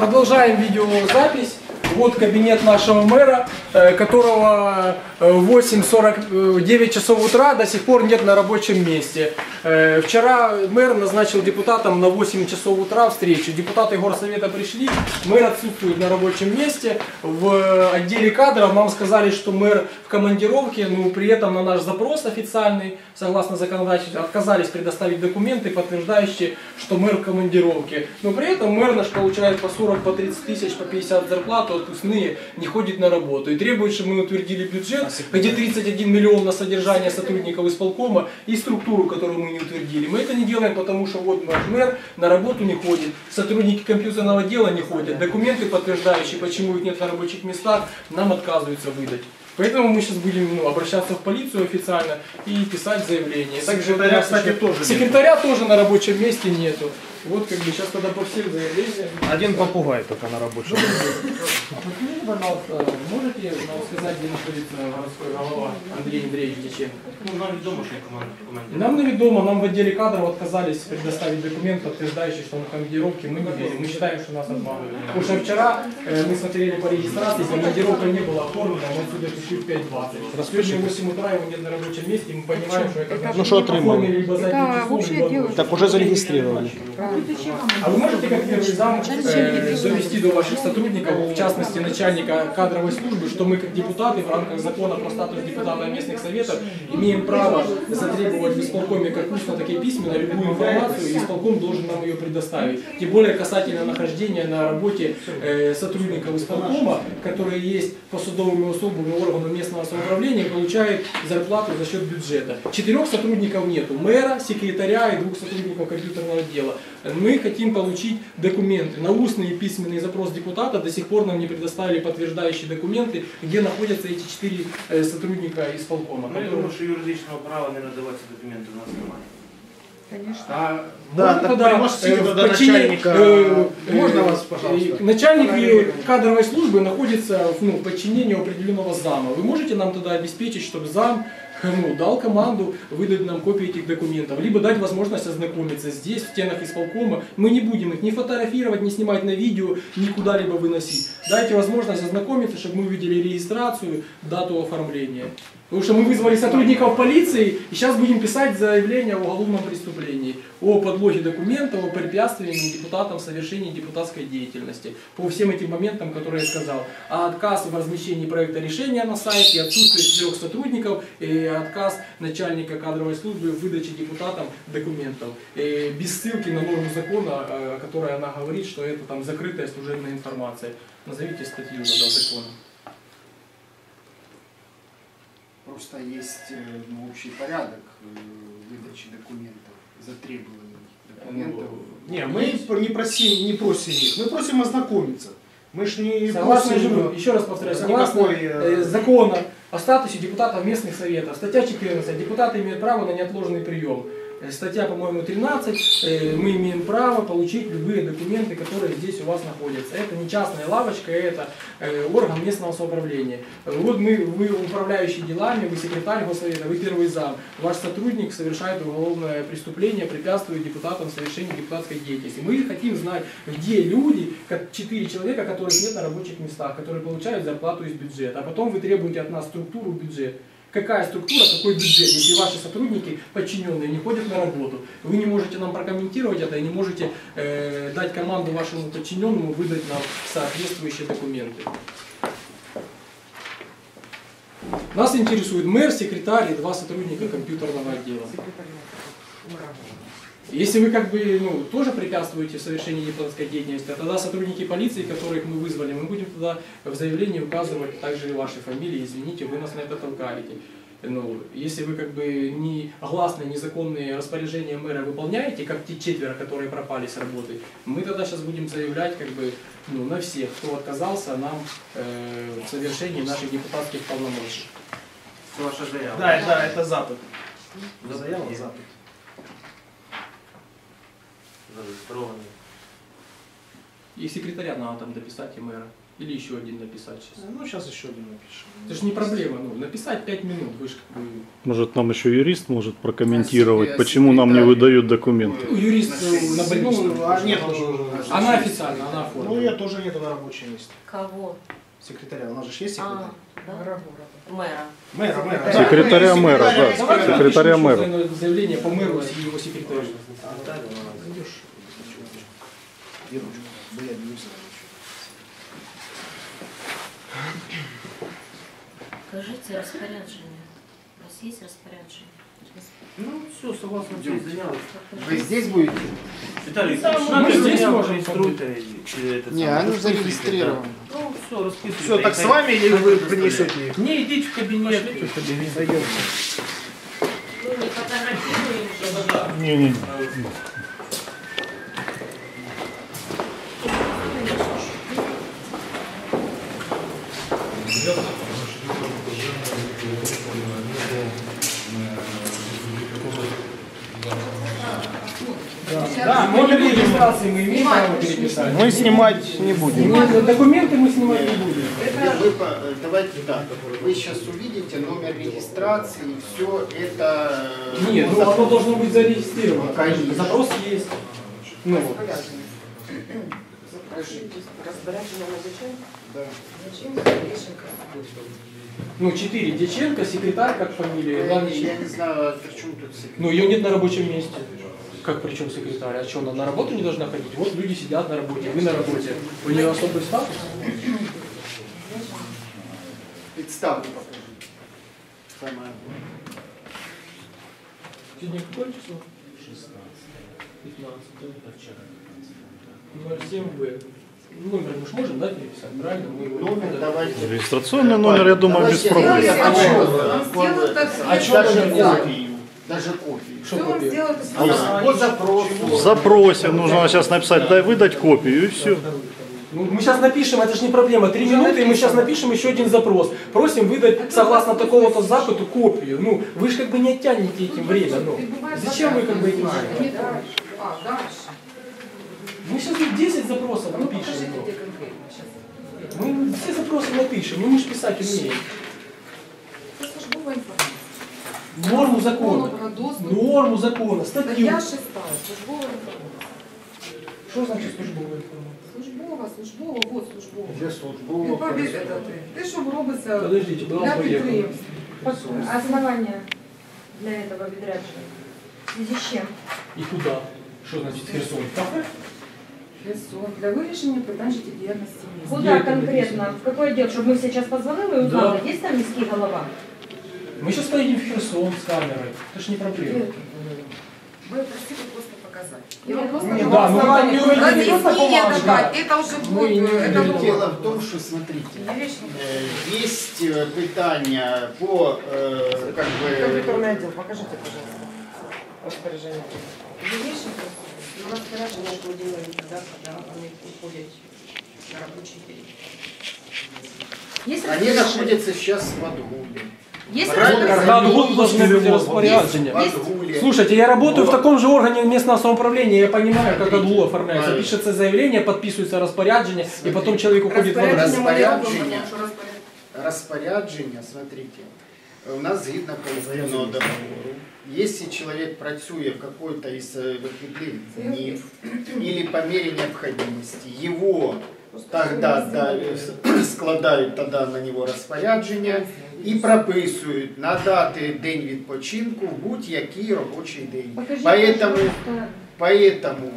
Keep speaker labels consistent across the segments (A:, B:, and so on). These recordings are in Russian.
A: Продолжаем видеозапись. Вот кабинет нашего мэра, э, которого э, в 8.49 часов утра до сих пор нет на рабочем месте. Э, Вчера мэр назначил депутатам на 8 часов утра встречу. Депутаты горсовета пришли, мэр отсутствует на рабочем месте. В отделе кадров нам сказали, что мэр в командировке, но при этом на наш запрос официальный, согласно законодательству, отказались предоставить документы, подтверждающие, что мэр в командировке. Но при этом мэр наш получает по 40, по 30 тысяч, по 50 зарплату, отпускные, не ходит на работу. И требует, чтобы мы утвердили бюджет, где 31 миллион на содержание сотрудников исполкома и структуру, которую мы не утвердили. Мы это не делаем, потому что вот наш мэр на работу не ходит, сотрудники компьютерного дела не ходят, документы, подтверждающие, почему их нет на рабочих местах, нам отказываются выдать. Поэтому мы сейчас будем ну, обращаться в полицию официально и писать заявление.
B: Секретаря, кстати, тоже нет.
A: Секретаря тоже на рабочем месте нету. Вот как бы сейчас тогда по всем заявлениям.
B: Один попугай только на рабочем.
A: Подскажите, пожалуйста, можете нам сказать, где находится городской голова Андрей Андреевич Диченко?
C: Ну, нам відомо, що є команда команді.
A: Нам неведомо, нам в отделе кадров отказались предоставить документ, подтверждающий, что он в командировке. Мы не верим, мы считаем, что нас обманывают. Потому что вчера э, мы смотрели по регистрации, командировка не была оформлена, мы отсюда пришли в 5.20. Сегодня в 8 утра его нет на рабочем месте, и мы понимаем, что это значит,
B: Ну, что отримали?
A: оформили либо задним
D: Это
A: числом,
D: общее
A: либо
D: дело.
A: ночью.
B: Так уже зарегистрировали.
A: А вы можете как первый зам э, довести до ваших сотрудников, в частности начальника кадровой службы, что мы как депутаты в рамках закона про статус депутата местных советов имеем право затребовать в исполкоме как устно, так и письменно любую информацию, и исполком должен нам ее предоставить. Тем более касательно нахождения на работе э, сотрудников исполкома, которые есть по судовым и особым органам местного самоуправления, получают зарплату за счет бюджета. Четырех сотрудников нету, мэра, секретаря и двух сотрудников компьютерного дела. Мы хотим получить документы. На устный и письменный запрос депутата до сих пор нам не предоставили подтверждающие документы, где находятся эти четыре э, сотрудника исполкома.
C: Ми
A: которые-
C: думаємо, що юридичного права не надавати ці документи у нас немає.
D: Конечно.
A: А
B: Да,
A: можно
B: так
A: тогда,
B: пригласите
A: э, в
B: тогда
A: подчине-
B: начальника.
A: э,
B: Можно
A: э,
B: вас, пожалуйста?
A: э, Начальник э, кадровой службы находится в ну, в подчинении определенного зама. Вы можете нам тогда обеспечить, чтобы зам ну, дал команду выдать нам копии этих документов, либо дать возможность ознакомиться здесь, в стенах исполкома. Мы не будем их ни фотографировать, ни снимать на видео, ни куда-либо выносить. Дайте возможность ознакомиться, чтобы мы увидели регистрацию, дату оформления. Потому что мы вызвали сотрудников полиции и сейчас будем писать заявление о уголовном преступлении, о подлоге документов, о препятствии депутатам в совершении депутатской деятельности. По всем этим моментам, которые я сказал. А отказ в размещении проекта решения на сайте, отсутствие четырех сотрудников, и отказ начальника кадровой службы в выдаче депутатам документов. И без ссылки на норму закона, э, о которой она говорит, что это там закрытая служебная информация. Назовите статью тогда закона.
E: Просто есть э, ну, общий порядок э, выдачи документов, затребований документов.
B: Не, мы не просим, не просим их. Мы просим ознакомиться. Мы ж не
A: Согласно,
B: просим,
A: еще раз повторяю, согласно
B: никакой, э,
A: э, закона о статусе депутатов местных советов, статья 14, депутаты имеют право на неотложный прием. Э, Статья, по-моему, 13, э, мы имеем право получить любые документы, которые здесь у вас находятся. Это не частная лавочка, это э, орган местного самоуправления. Вот мы, вы управляющий делами, вы секретарь госсовета, вы первый зам. Ваш сотрудник совершает уголовное преступление, препятствует депутатам в совершении депутатской деятельности. Мы хотим знать, где люди, четыре человека, которых нет на рабочих местах, которые получают зарплату из бюджета. А потом вы требуете от нас структуру бюджет. Какая структура, какой бюджет, если ваши сотрудники, подчиненные, не ходят на работу? Вы не можете нам прокомментировать это и не можете э, дать команду вашему подчиненному выдать нам соответствующие документы. Нас интересует мэр, секретарь и два сотрудника компьютерного отдела. Если вы как бы ну, тоже препятствуете в совершении депутатской деятельности, тогда сотрудники полиции, которых мы вызвали, мы будем тогда в заявлении указывать также и ваши фамилии. Извините, вы нас на это толкаете. Ну, если вы как бы не гласные, незаконные распоряжения мэра выполняете, как те четверо, которые пропали с работы, мы тогда сейчас будем заявлять как бы ну, на всех, кто отказался нам э, в совершении наших депутатских полномочий.
C: Ваша заява.
B: Да, да, это запад. Заява, запад.
C: Зареєстрований.
A: И секретаря надо там дописать, и мэра. Или еще один написать сейчас?
B: Ну, сейчас еще один напишем.
A: Это же не проблема, ну, написать 5 минут, вы же как бы...
D: Может, нам еще юрист может прокомментировать,
E: А
D: почему нам не выдают документы.
A: У юриста на больничном.
B: Ну, а нет уже. уже.
A: Она официально, она
B: Ну,
A: оформлена.
B: ее тоже нету на рабочем месте.
F: Кого?
B: Секретаря. У нас же есть
F: А,
B: секретарь.
F: да? Мэра.
B: Мэра, мэра.
D: Секретаря мэра, да. Секретаря мэра.
A: Заявление по мэру и его секретарю.
B: Идешь. И ручку. Да я не взял
F: Скажите распоряджение. У вас есть распоряджение?
C: Ну, все, согласно цієї заяви.
E: Вы здесь будете?
C: Віталій,
A: мы
C: ми
A: здесь
C: здесь
A: можем
C: можемо інструйте. чи це
E: Не,
C: саме,
E: оно
C: розписуйте,
E: зарегистрировано.
C: да. Ну, все, розписуйте.
B: Все, так
C: І
B: с
C: хай-
B: вами или вы принесете их?
C: Ні, йдіть в кабінет.
B: Зайдем.
F: Ну, не фотографируем же.
D: Не-не.
A: Да, номер регистрации мы имеем право переписать.
B: Мы снимать не будем.
A: Документы мы снимать не будем.
E: Вы по- э, давайте так. Вы сейчас увидите номер регистрации, все это... э,
A: Нет, ну оно должно быть зарегистрировано.
E: Конечно.
A: Запрос есть. Ну,
G: Розбирательне на Дяченко?
E: Да.
A: Ну 4 Дьяченко, секретарь, как фамилия,
E: Я,
A: Иван
E: не- я не знаю, а при чем тут секретарь?
A: Ну ее нет на рабочем месте. Как причем секретарь? А что, она на работу не должна ходить? Вот люди сидят на работе, вы на работе. У нее особый статус?
E: Представку покажи. Самое.
A: Сегодня какое число? 16. 15. 07 В. Номер мы же можем, да, переписать? Правильно? Мы
E: Номер давайте.
D: Регистрационный номер, я думаю, без проблем.
G: А что? Он так,
A: А
E: Даже копию. Даже копию.
A: Что
G: Все он сделает
E: А
G: из
E: По запросу.
D: В запросе нужно сейчас написать, дай выдать копию и все.
A: Ну, мы сейчас напишем, это же не проблема, три минуты, и мы сейчас напишем еще один запрос. Просим выдать, согласно такого-то запыту, копию. Ну, вы же как бы не оттянете этим время. Ну. Зачем вы как бы этим занимаетесь?
G: А, дальше.
A: Мы сейчас 10 запросов
G: Ну,
A: напишем.
G: покажите,
A: ну.
G: где конкретно сейчас.
A: Мы все запросы напишем, ну мы же писать умеем.
G: Это службовая информация.
A: Норму закона.
G: Закон про доступ.
A: Норму закона,
G: Статья
A: статью.
G: 6. Службовая информация.
A: Что значит службовая информация?
G: Службова, службова, вот службова.
E: Вже
G: Ти
E: службово.
G: повір, это ти. Те, що робиться
A: Подождите, куда
G: для
A: он поехал?
G: підприємств.
H: Основания для этого відрядження? В связи з чим?
A: И куда? Что значит Херсон? Кафе?
G: Для сон- Для вирішення питань життєдіяльності міста.
H: Куда
A: это
H: конкретно? В какой отдел? Чтобы мы сейчас позвонили и узнали, есть там міський голова?
A: Мы сейчас поедем в Херсон с камерой. Это ж не проблема.
G: Вы просили просто показать. Я вам просто
A: Не,
G: на
A: да, ну,
G: основании
A: там не увидели,
G: разъяснения
A: просто бумажка.
G: давать. Это уже
A: Мы
G: будет,
A: не
G: это
A: увидели.
G: будет.
E: Дело в том, що смотрите, е, есть е, питання по е, как бы,
G: Компьютерный отдел, покажите, пожалуйста, распоряжение. Лещенко,
F: Ну, распорядження ж виділили тоді, коли вони уходять на робочий день.
H: Есть
E: Они
H: распоряжение?
E: находятся сейчас в отгуле.
H: Есть распоряжение?
A: Когда должны
E: отгуле.
A: Слушайте, я работаю в таком же органе местного самоуправления, я понимаю, как отгул оформляется.
E: Правильно.
A: Пишется заявление, подписывается распоряджение, и потом человек уходит в.
G: Распоряджение мы що розпорядження.
E: Розпорядження, смотрите, у нас згідно колективного договору, если человек працює в какой-то из э, выходных дней или по мере необходимости, его тогда да, э, складають тогда на него розпорядження і прописують надати день відпочинку в будь-який робочий день.
H: Покажите,
E: Поэтому,
H: пожалуйста.
E: поэтому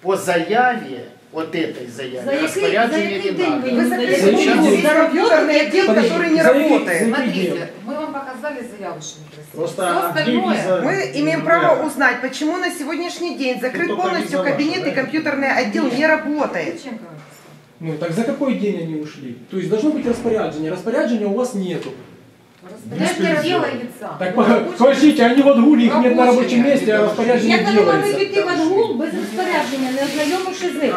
E: по заяве, вот этой
H: За
E: заяве,
H: за
E: розпорядження
H: який
E: не надо.
G: Вы закрыли
A: За
G: компьютерный отдел, который не работает. Смотрите, мы вам показали заяву, что некрасиво.
B: Просто
G: Все остальное...
I: Мы имеем право узнать, почему на сегодняшний день закрыт полностью кабинет и компьютерный отдел не работает.
A: Ну так за какой день они ушли? То есть должно быть распоряджение. Распоряджения у вас нету.
G: Распоряжение делается.
A: Так подождите, они в отгуле, их нет на рабочем месте, а распоряджение
H: Як вони могли
A: делается.
H: піти в отгул без розпорядження, не ознайомивши з ним?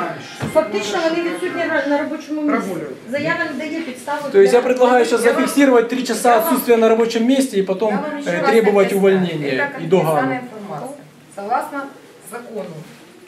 H: Фактично вони відсутні на- на робочому місці.
G: Прогулюють.
H: Заява не дає підстави.
A: То есть
H: для-
A: я предлагаю сейчас
G: Я вам-
A: зафиксировать три часа
G: я вам-
A: отсутствия на рабочем месте и потом
G: Я вам еще
A: э,
G: раз
A: требовать
G: объясняю.
A: увольнения
G: Это
A: и
G: конфиденциальная
A: догану.
G: информация. Согласно закону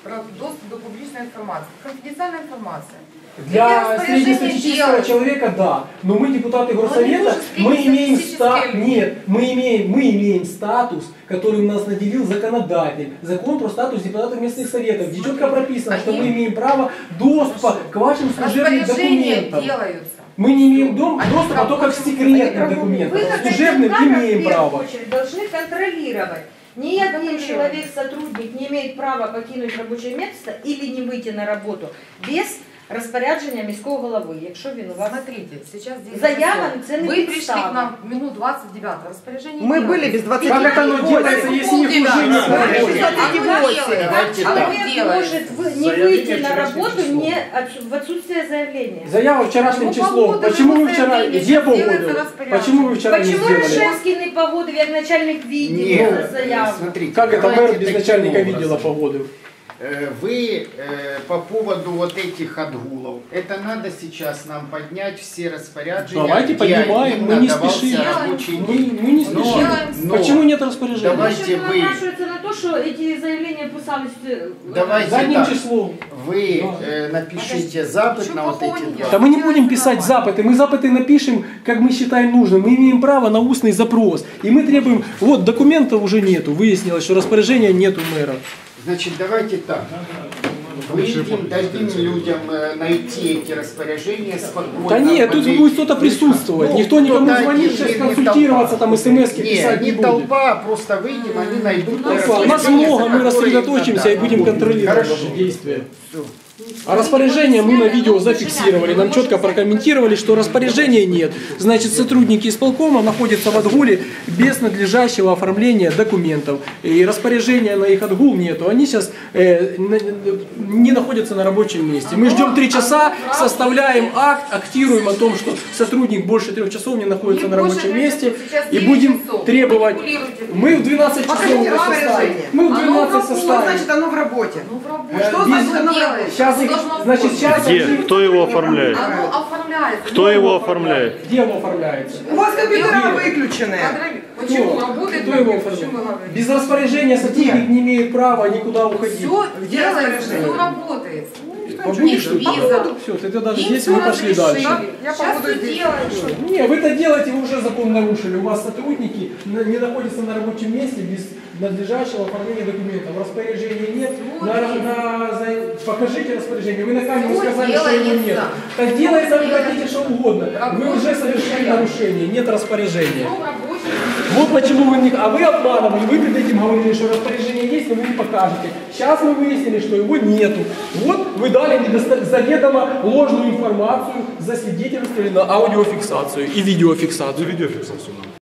G: про доступ до публичной информации. Конфиденциальная информация.
A: Для среднестатистического человека да, но мы депутаты горсовета, мы имеем ста... нет, мы имеем мы имеем статус, который нас наделил законодатель, закон про статус депутатов местных советов, где четко прописано, что мы имеем право доступа к вашим служебным документам.
G: делаются.
A: Мы не имеем дом,
G: Они
A: доступа только к секретным документам, служебным имеем право.
H: должны контролировать. Ни один человек, сотрудник не имеет права покинуть рабочее место или не выйти на работу без розпорядження міського голови, якщо він у вас
G: Смотрите, сейчас здесь
H: Заява це не
G: Вы пришли
H: підстава.
G: к нам минут 29 распоряжение
I: Мы
G: делается.
I: были без 20
A: Как это оно делается, если не хуже не
G: Оно
A: работает?
G: делается.
E: Давайте
G: Оно
E: так.
H: Человек
G: делается.
H: может вы- не выйти на работу не отсу- в отсутствие заявления.
A: Заява вчерашним
G: Ну,
A: числом.
G: погода,
A: Почему
G: ну,
A: вы вчера
G: заявление,
A: где
G: сейчас делается
A: погодили?
G: распоряжение.
A: Почему вы вчера не
H: Почему
A: сделали?
H: Рожевський не погодив як начальник відділу
E: Нет,
H: заяву?
E: смотрите,
A: Как это
E: давайте
A: мэр без
E: таким
A: начальника
E: образом.
A: видела погоду?
E: Э, Вы э, по поводу вот этих отгулов, это надо сейчас нам поднять все распоряджения,
A: Давайте поднимаем, мы не спешим. Мы, мы не
E: Но-
A: спешим.
E: но
A: Почему нет распоряжения?
E: Давайте вы-
H: на то, что эти заявления писались э,
E: Давайте
A: Задним
E: так.
A: числом.
E: Вы э, напишите запад на вот эти два.
A: Да мы не будем писать запыты, мы запыты напишем, как мы считаем нужным. Мы имеем право на устный запрос. И мы требуем, вот документов уже нету, выяснилось, что распоряжения нету мэра.
E: Значит, давайте так. Выйдем, дадим людям э, найти эти распоряжения спокойно.
A: Да нет, тут будет кто-то присутствовать.
E: Ну,
A: Никто никому звонить,
E: один,
A: сейчас консультироваться,
E: толпа.
A: там смс-ки
E: Не,
A: писать не
E: не
A: будет.
E: толпа, просто выйдем, они найдут.
A: Толпа. Нас много, мы рассредоточимся
E: им
A: и будем контролировать
E: Хорошо.
A: ваши действия. А распоряжение мы на видео зафиксировали. Нам четко прокомментировали, что распоряжения нет. Значит, сотрудники исполкома находятся в отгуле без надлежащего оформления документов. И распоряжения на их отгул нету. Они сейчас э, не находятся на рабочем месте. Мы ждем три часа, составляем акт, актируем о том, что сотрудник больше трех часов не находится на рабочем месте.
G: сейчас
A: И
G: 9
A: будем требовать. Мы в 12 часов составим. Мы в
G: Оно
A: 12
G: в
I: Что
A: составим.
I: значит оно в работе?
G: Ну.
A: Э,
I: Что значит оно в работе?
A: Сейчас,
G: Оно
A: их-
G: должно
A: значит, сейчас
D: Где? Кто его оформляет?
G: Оно оформляется.
D: Кто его оформляет?
A: Где оно оформляется?
I: У вас компьютера выключены.
G: Почему
A: Кто?
G: работает?
A: Кто его
G: Почему вы
A: оформляет?
G: говорите?
A: Без распоряжения сотрудник не имеет права никуда уходить.
G: Все
I: Где распоряжение?
G: все работает.
A: Побудешь
G: Нет,
A: тут?
G: виза.
A: Все, ты
G: Им
A: здесь, мы пошли дальше.
I: Я побуду здесь.
A: Не, вы это делаете, вы уже закон нарушили. У вас сотрудники не находятся на рабочем месте без надлежащего оформления документов. Распоряжения нет. На, на- покажите распоряжение. Вы на камеру сказали, что его нет.
G: делается.
A: Так делайте, вы хотите что угодно. Вы уже совершили нарушение, нет распоряжения. Вот почему вы не... А вы обманывали, вы перед этим говорили, что распоряжение есть, но вы не покажете. Сейчас мы выяснили, что его нету. Вот вы дали недоста- заведомо ложную информацию, засвидетельствовали на аудиофиксацию и видеофиксацию.
J: Видеофиксацию.